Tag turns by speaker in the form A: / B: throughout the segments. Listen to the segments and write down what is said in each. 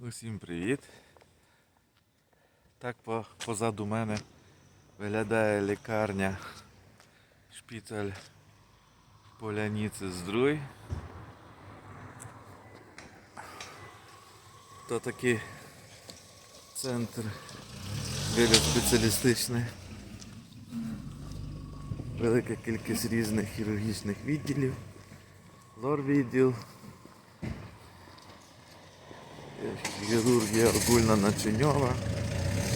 A: Усім привіт. Так по, позаду мене виглядає лікарня шпіталь Поляніці Здруй. То такий центр спеціалістичний. Велика кількість різних хірургічних відділів, лор-відділ, хірургія огульна начиньова.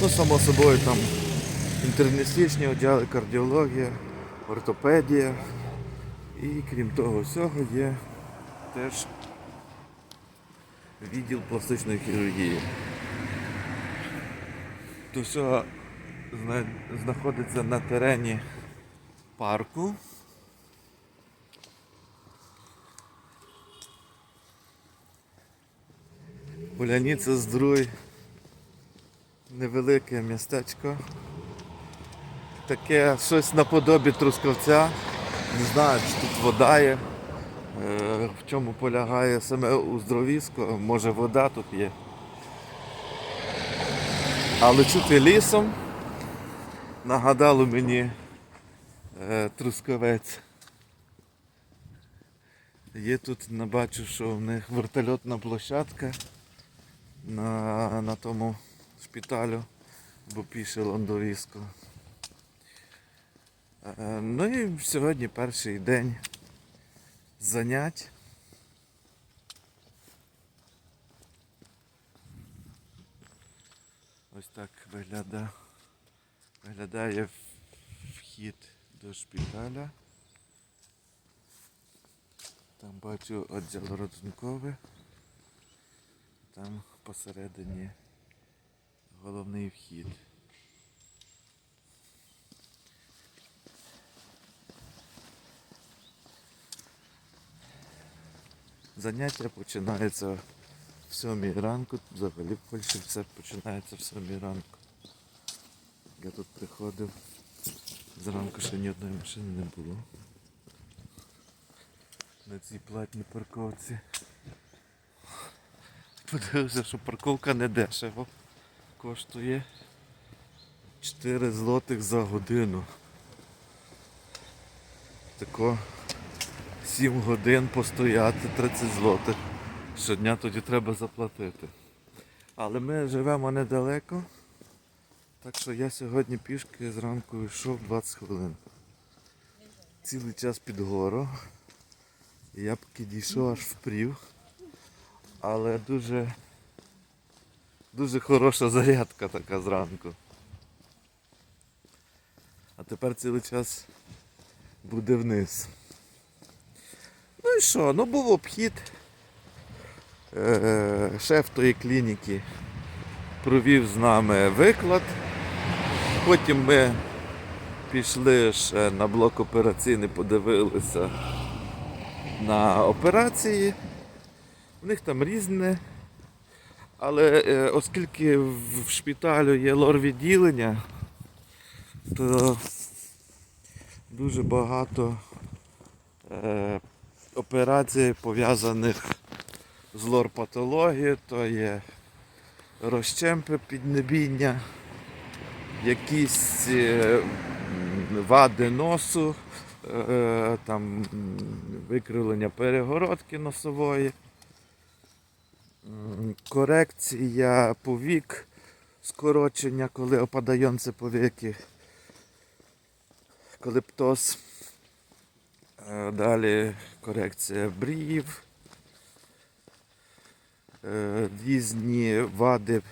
A: Ну, само собою там інтерністичні одяли, кардіологія, ортопедія. І крім того всього є теж відділ пластичної хірургії. То все знаходиться на терені парку. Поляніця Здруй. Невелике містечко. Таке щось наподобі трускавця. Не знаю, чи тут вода є. Е, В чому полягає саме уздровісько, може вода тут є. Але чути лісом нагадало мені е, трускавець. Є тут, бачу, що в них вертольотна площадка на, на тому шпиталю, бо пише Лондорізко. Е, Ну і сьогодні перший день занять. Ось так виглядає, виглядає вхід до шпиталя. Там бачу відділ родзинковий. Там посередині головний вхід. Заняття починаються в сьомій ранку. Взагалі в Польщі все починається в сьомій ранку. Я тут приходив. Зранку ще ні одної машини не було. На цій платній парковці. Подивився, що парковка не дешево. Коштує 4 злотих за годину. Тако 7 годин постояти 30 злотих. Щодня тоді треба заплатити. Але ми живемо недалеко. Так що я сьогодні пішки зранку йшов 20 хвилин. Цілий час під гору. Я поки дійшов аж впрів. Але дуже, дуже хороша зарядка така зранку. А тепер цілий час буде вниз. Ну і що? Ну був обхід. Е, Шеф тої клініки провів з нами виклад. Потім ми пішли ще на блок операційний, подивилися на операції. У них там різне. Але е, оскільки в шпиталю є лор-відділення, то дуже багато е, операцій пов'язаних з лор-патологією, то є розчемпи піднебіння, якісь е, вади носу, е, там викривлення перегородки носової, корекція повік, скорочення, коли опадайонце повіки, колептоз, Е, далі корекція брів, е, різні вади,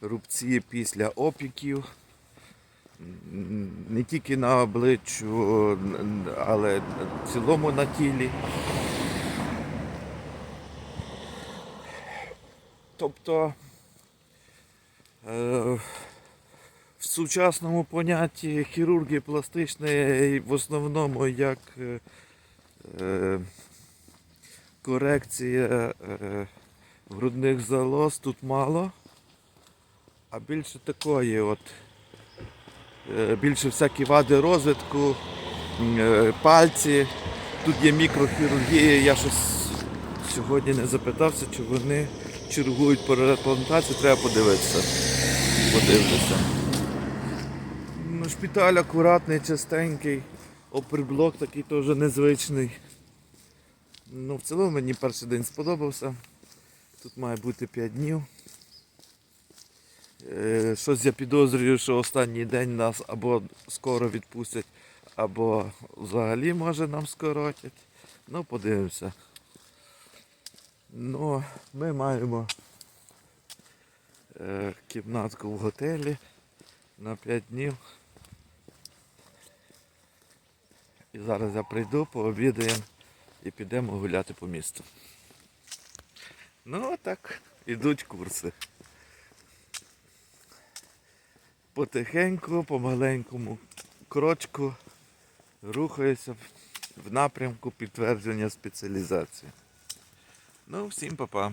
A: рубці після опіків. Не тільки на обличчю, але в цілому на тілі. Тобто е, в сучасному понятті хірургії пластичної в основному як е, е, корекція грудних залоз тут мало, а більше такої от більше всякі вади розвитку, пальці. Тут є мікрохірургія, я щось сьогодні не запитався, чи вони чергують по реплантації, треба подивитися. Подивлюся. Ну, шпиталь акуратний, чистенький, оперблок такий теж незвичний. Ну, в цілому мені перший день сподобався. Тут має бути 5 днів. Е, Щось я підозрюю, що останній день нас або скоро відпустять, або взагалі може нам скоротять. Ну, подивимося. Ну, ми маємо е, кімнатку в готелі на 5 днів. І зараз я прийду, пообідаємо і підемо гуляти по місту. Ну, так, ідуть курси. Потихеньку, по маленькому крочку рухаюся в- напрямку підтвердження спеціалізації. Ну, всім па-па.